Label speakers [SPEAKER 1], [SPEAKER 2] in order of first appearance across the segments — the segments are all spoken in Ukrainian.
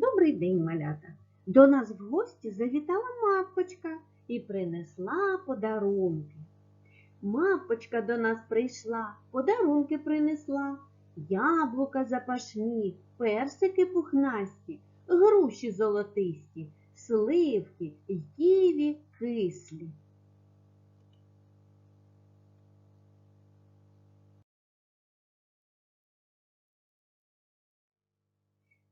[SPEAKER 1] Добрий день, малята! До нас в гості завітала мавпочка і принесла подарунки. Мавпочка до нас прийшла, подарунки принесла, яблука запашні, персики пухнасті, груші золотисті, сливки й ківі кислі.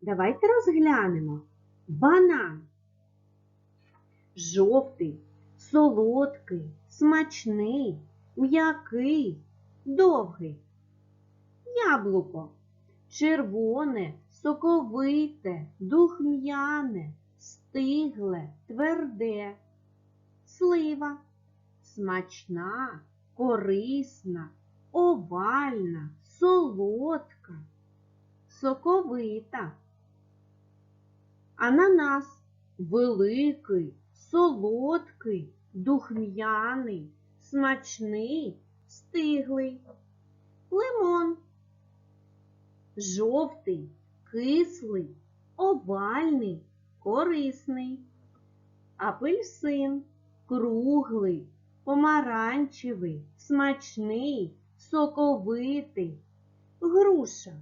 [SPEAKER 1] Давайте розглянемо. Банан. Жовтий, солодкий, смачний, м'який, довгий. Яблуко. Червоне, соковите, духм'яне, стигле, тверде. Слива. Смачна, корисна, овальна, солодка, соковита. Ананас великий, солодкий, духм'яний, смачний, стиглий. Лимон жовтий, кислий, овальний, корисний. Апельсин круглий, помаранчевий, смачний, соковитий. Груша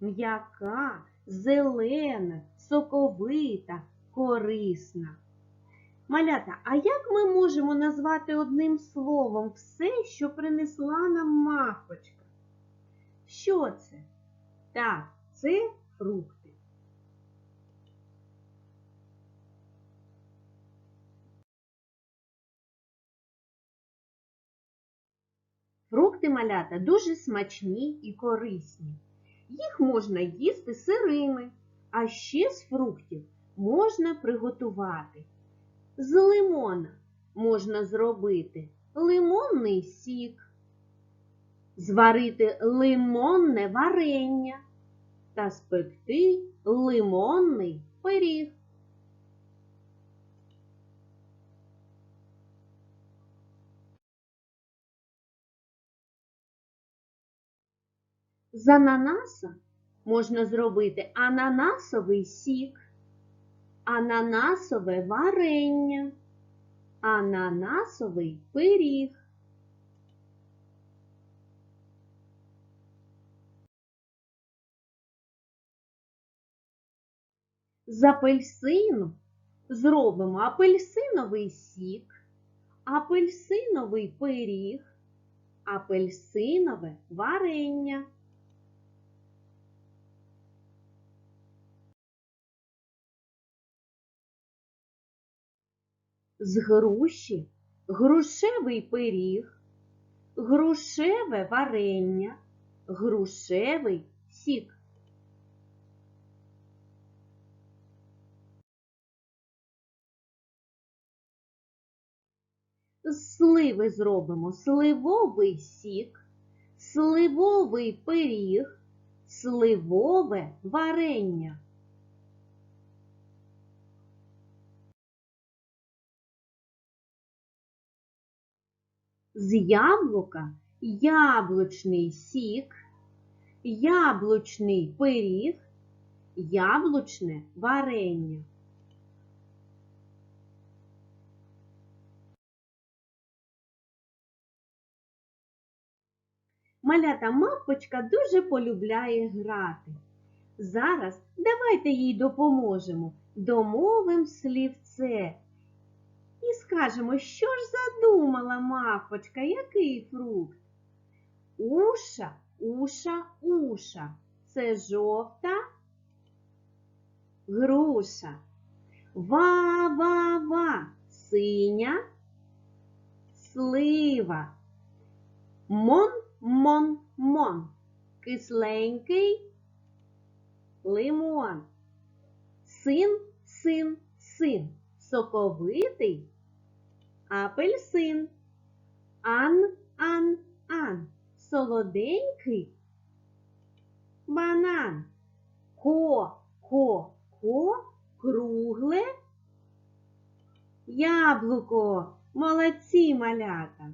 [SPEAKER 1] м'яка, зелена, соковита, корисна. Малята, а як ми можемо назвати одним словом все, що принесла нам мавпочка? Що це? Так, це фрукти. Фрукти малята дуже смачні і корисні. Їх можна їсти сирими, а ще з фруктів можна приготувати. З лимона можна зробити лимонний сік, зварити лимонне варення та спекти лимонний пиріг. З ананаса можна зробити ананасовий сік, ананасове варення, ананасовий пиріг. З апельсину зробимо апельсиновий сік, апельсиновий пиріг, апельсинове варення. З груші грушевий пиріг, грушеве варення, грушевий сік. З сливи зробимо сливовий сік, сливовий пиріг, сливове варення. З яблука яблучний сік, яблучний пиріг, яблучне варення. Малята мавпочка дуже полюбляє грати. Зараз давайте їй допоможемо, домовим слівце і скажемо, що ж задумала мавпочка, який фрукт? Уша, уша, уша. Це жовта груша. Ва-ва-ва, синя слива. Мон-мон-мон, кисленький лимон. Син, син, син, соковитий апельсин. Ан, ан, ан, солоденький банан. Ко, ко, ко, кругле яблуко. Молодці малята.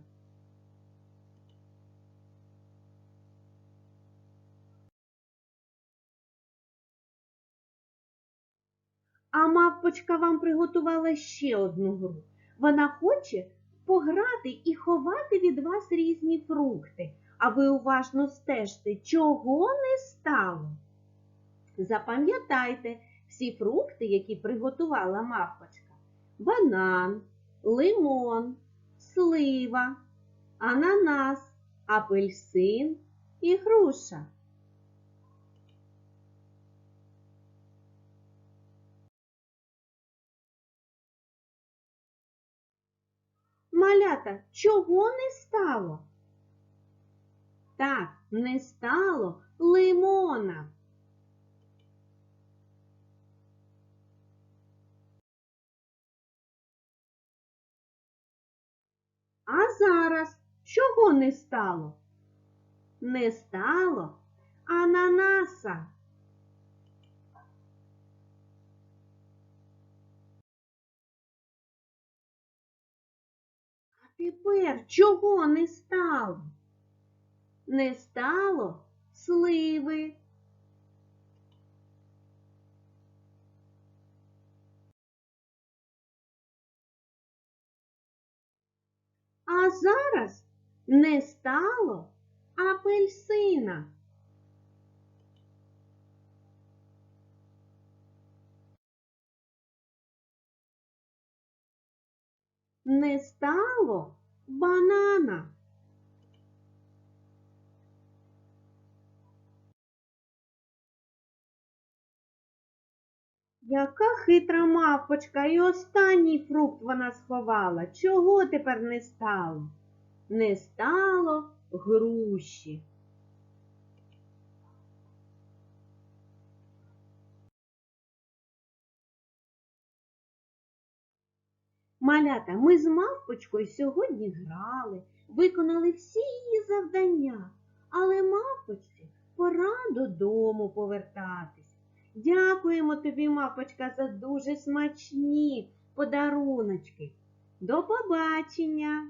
[SPEAKER 1] А мавпочка вам приготувала ще одну гру. Вона хоче пограти і ховати від вас різні фрукти, а ви уважно стежте, чого не стало. Запам'ятайте всі фрукти, які приготувала мавпочка. Банан, лимон, слива, ананас, апельсин і груша. Малята, чого не стало? Так, не стало лимона. А зараз чого не стало? Не стало ананаса. Тепер чого не стало? Не стало сливи. А зараз не стало апельсина. Не стало банана. Яка хитра мавпочка, і останній фрукт вона сховала. Чого тепер не стало? Не стало груші. Малята, ми з мавпочкою сьогодні грали, виконали всі її завдання, але мавпочці пора додому повертатись. Дякуємо тобі, мавпочка, за дуже смачні подаруночки. До побачення!